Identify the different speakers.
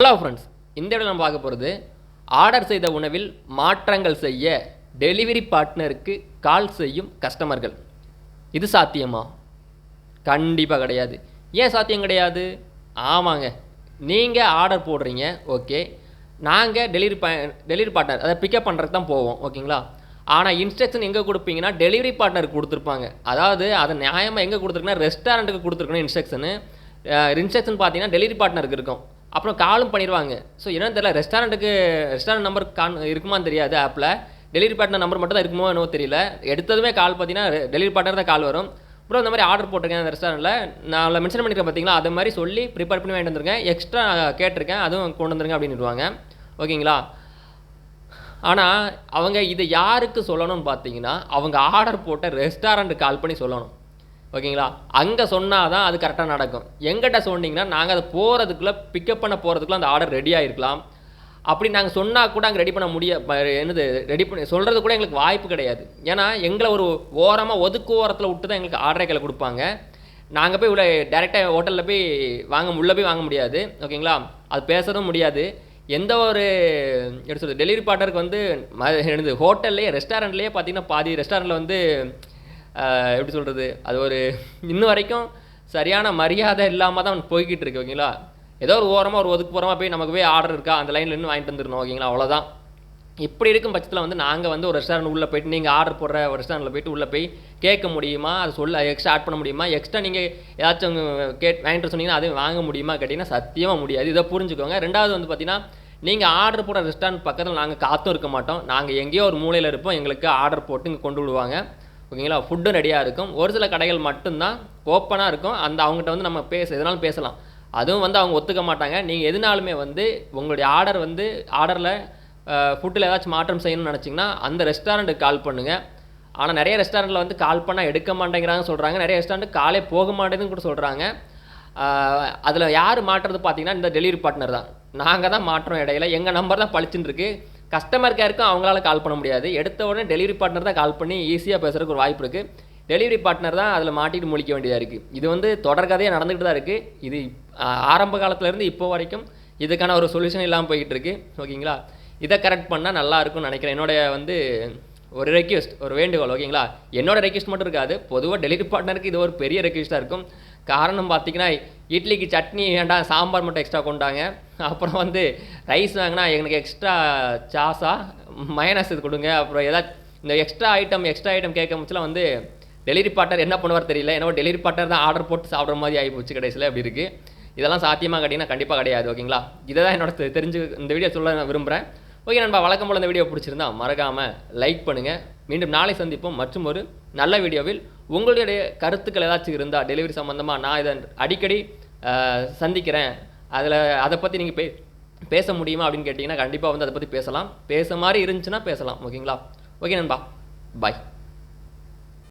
Speaker 1: Hello friends இந்த இடம் நம்ம பார்க்க போகிறது ஆர்டர் செய்த உணவில் மாற்றங்கள் செய்ய டெலிவரி பார்ட்னருக்கு கால் செய்யும் கஸ்டமர்கள் இது சாத்தியமா? கண்டிப்பாக கிடையாது. ஏன் சாத்தியம் கிடையாது? ஆமாங்க. நீங்கள் ஆர்டர் போடுறீங்க ஓகே நாங்கள் டெலிவரி ப டெலிவரி பார்ட்னர் அதை பிக்கப் பண்ணுறதுக்கு தான் போவோம் ஓகேங்களா ஆனால் இன்ஸ்ட்ரக்ஷன் எங்கே கொடுப்பீங்கன்னா டெலிவரி பார்ட்னருக்கு கொடுத்துருப்பாங்க. அதாவது அதை நியாயமாக எங்கே கொடுத்துருக்குன்னா ரெஸ்டாரண்ட்டுக்கு கொடுத்துருக்கணும் இன்ஸ்ட்ரக்ஷனு இன்ஸ்ட்ரக்ஷன் பார்த்தீங்கன்னா டெலிவரி பார்ட்னருக்கு இருக்கும். அப்புறம் காலும் பண்ணிடுவாங்க ஸோ என்னன்னு தெரியல. ரெஸ்டாரண்ட்டுக்கு ரெஸ்டாரண்ட் நம்பர் கான் இருக்குமான்னு தெரியாது ஆப்பில் டெலிவரி பார்ட்னர் நம்பர் மட்டும் தான் இருக்குமோ என்னவோ தெரியல. எடுத்ததுமே கால் பார்த்தீங்கன்னா டெலிவரி பார்ட்னர் தான் கால் வரும். ப்ரோ இந்த மாதிரி ஆர்டர் போட்டிருக்கேன் அந்த ரெஸ்டாரண்ட்டில் நான் அதில் மென்ஷன் பண்ணியிருக்கேன் பார்த்தீங்களா அது மாதிரி சொல்லி ப்ரிப்பேர் பண்ணி வாங்கிட்டு வந்திருக்கேன். எக்ஸ்ட்ரா கேட்டிருக்கேன். அதுவும் கொண்டு வந்துருங்க அப்படின்னுடுவாங்க ஓகேங்களா? ஆனால் அவங்க இதை யாருக்கு சொல்லணும்னு பார்த்தீங்கன்னா அவங்க ஆர்டர் போட்ட ரெஸ்டாரண்ட்டுக்கு கால் பண்ணி சொல்லணும். ஓகேங்களா? அங்கே சொன்னால் தான் அது கரெக்டாக நடக்கும். எங்கிட்ட சொன்னீங்கன்னா நாங்கள் அதை போகிறதுக்குள்ளே பிக்கப் பண்ண போகிறதுக்குள்ள அந்த ஆர்டர் ரெடி ஆகிருக்கலாம் அப்படி நாங்கள் சொன்னால் கூட அங்கே ரெடி பண்ண முடிய என்னது ரெடி பண்ணி சொல்கிறது கூட எங்களுக்கு வாய்ப்பு கிடையாது. ஏன்னா எங்களை ஒரு ஓரமாக ஒதுக்கு ஓரத்தில் விட்டு தான் எங்களுக்கு ஆர்டரை கையில் கொடுப்பாங்க. நாங்கள் போய் இவ்வளோ டேரெக்டாக ஹோட்டலில் போய் வாங்க உள்ளே போய் வாங்க முடியாது. ஓகேங்களா? அது பேசவும் முடியாது. எந்த ஒரு எப்படி சொல்றது டெலிவரி பார்ட்னருக்கு வந்து ம என்னது ஹோட்டல்லையே ரெஸ்டாரண்ட்லேயே பார்த்தீங்கன்னா பாதி ரெஸ்டாரண்ட்டில் வந்து எப்படி சொல்கிறது அது ஒரு இன்ன வரைக்கும் சரியான மரியாதை இல்லாமல் தான் போய்கிட்டு இருக்கு ஓகேங்களா? ஏதோ ஒரு ஓரமாக ஒரு ஒதுக்கு போகிறமா போய் நமக்கு போய் ஆர்டர் இருக்கா? அந்த லைனில் நின்று வாங்கிட்டு வந்துடணும் ஓகேங்களா? அவ்வளோதான் இப்படி இருக்கும் பட்சத்தில் வந்து நாங்கள் வந்து ஒரு ரெஸ்டாரண்ட் உள்ளே போய்ட்டு நீங்கள் ஆர்டர் போடுற ஒரு ரெஸ்டாரண்ட்டில் போயிட்டு உள்ளே போய் கேட்க முடியுமா? அதை சொல்ல எக்ஸ்ட்ரா ஆட் பண்ண முடியுமா? எக்ஸ்ட்ரா நீங்கள் ஏதாச்சும் கேட் வாங்கிட்டு சொன்னீங்கன்னா அதையும் வாங்க முடியுமா? கேட்டிங்கன்னா சத்தியமாக முடியாது. இதை புரிஞ்சுக்கோங்க. ரெண்டாவது வந்து பார்த்தீங்கன்னா நீங்கள் ஆர்டர் போடுற ரெஸ்டாரண்ட் பக்கத்தில் நாங்கள் காத்தும் இருக்க மாட்டோம். நாங்கள் எங்கேயோ ஒரு மூலையில் இருப்போம். எங்களுக்கு ஆர்டர் போட்டு இங்கே கொண்டு விடுவாங்க. ஓகேங்களா? ஃபுட்டும் ரெடியாக இருக்கும். ஒரு சில கடைகள் மட்டும்தான் ஓப்பனாக இருக்கும். அந்த அவங்ககிட்ட வந்து நம்ம பேச எதனாலும் பேசலாம். அதுவும் வந்து அவங்க ஒத்துக்க மாட்டாங்க. நீங்கள் எதுனாலுமே வந்து உங்களுடைய ஆர்டர் வந்து ஆர்டரில் ஃபுட்டில் ஏதாச்சும் மாற்றம் செய்யணும்னு நினச்சிங்கன்னா அந்த ரெஸ்டாரண்ட்டுக்கு கால் பண்ணுங்கள் ஆனால் நிறைய ரெஸ்டாரண்ட்டில் வந்து கால் பண்ணால் எடுக்க மாட்டேங்கிறாங்க சொல்கிறாங்க நிறைய ரெஸ்டாரண்ட் காலே போக மாட்டேங்குதுன்னு கூட சொல்கிறாங்க அதில் யார் மாட்டுறது பார்த்தீங்கன்னா இந்த டெலிவரி பார்ட்னர் தான். நாங்கள் தான் மாற்றோம் இடையில. எங்கள் நம்பர் தான் பளிச்சுன்னு இருக்குது கஸ்டமர் கேருக்கும் அவங்களால கால் பண்ண முடியாது. எடுத்த உடனே டெலிவரி பார்ட்னர் தான் கால் பண்ணி ஈஸியாக பேசுறதுக்கு ஒரு வாய்ப்பு இருக்குது டெலிவரி பார்ட்னர் தான் அதில் மாட்டிட்டு முழிக்க வேண்டியதாக இருக்குது இது வந்து தொடர்கதையாக நடந்துகிட்டு தான் இருக்குது இது ஆரம்ப காலத்துலேருந்து இப்போ வரைக்கும் இதுக்கான ஒரு சொல்யூஷன் இல்லாமல் போய்கிட்டு இருக்கு. ஓகேங்களா இதை கரெக்ட் பண்ணால் நல்லா இருக்கும்னு நினைக்கிறேன். என்னுடைய வந்து ஒரு ரெக்வெஸ்ட் ஒரு வேண்டுகோள் ஓகேங்களா என்னோட ரெக்வெஸ்ட் மட்டும் இருக்காது. பொதுவாக டெலிவரி பார்ட்னருக்கு இது ஒரு பெரிய ரெக்வெஸ்ட்டாக இருக்கும். காரணம் பார்த்தீங்கன்னா இட்லிக்கு சட்னி வேண்டாம் சாம்பார் மட்டும் எக்ஸ்ட்ரா கொண்டாங்க. அப்புறம் வந்து ரைஸ் வாங்கினா எனக்கு எக்ஸ்ட்ரா சாஸா மயனஸ் இது கொடுங்க. அப்புறம் ஏதாச்சும் இந்த எக்ஸ்ட்ரா ஐட்டம் எக்ஸ்ட்ரா ஐட்டம் கேட்க முச்சுலாம் வந்து டெலிவரி பார்ட்னர் என்ன பண்ணுவார் தெரியல. ஏன்னா டெலிவரி பார்ட்னர் தான் ஆர்டர் போட்டு சாப்பிட்ற மாதிரி ஆகி போச்சு கடைசியில் அப்படி இருக்குது இதெல்லாம் சாத்தியமாக கேட்டிங்கன்னா கண்டிப்பாக கிடையாது ஓகேங்களா இதை தான் என்னோட தெரிஞ்சு இந்த வீடியோ சொல்ல நான் விரும்புகிறேன் ஓகே நண்பா வழக்கம் போல் இந்த வீடியோ பிடிச்சிருந்தா மறக்காமல் லைக் பண்ணுங்கள் மீண்டும் நாளை சந்திப்போம். மற்றும் ஒரு நல்ல வீடியோவில் உங்களுடைய கருத்துக்கள் ஏதாச்சும் இருந்தால் டெலிவரி சம்மந்தமாக நான் இதை அடிக்கடி சந்திக்கிறேன். அதில் அதை பற்றி நீங்கள் பே பேச முடியுமா அப்படின்னு கேட்டிங்கன்னா கண்டிப்பாக வந்து அதை பற்றி பேசலாம். பேச மாதிரி இருந்துச்சுன்னா பேசலாம். ஓகேங்களா? ஓகே நண்பா. பாய்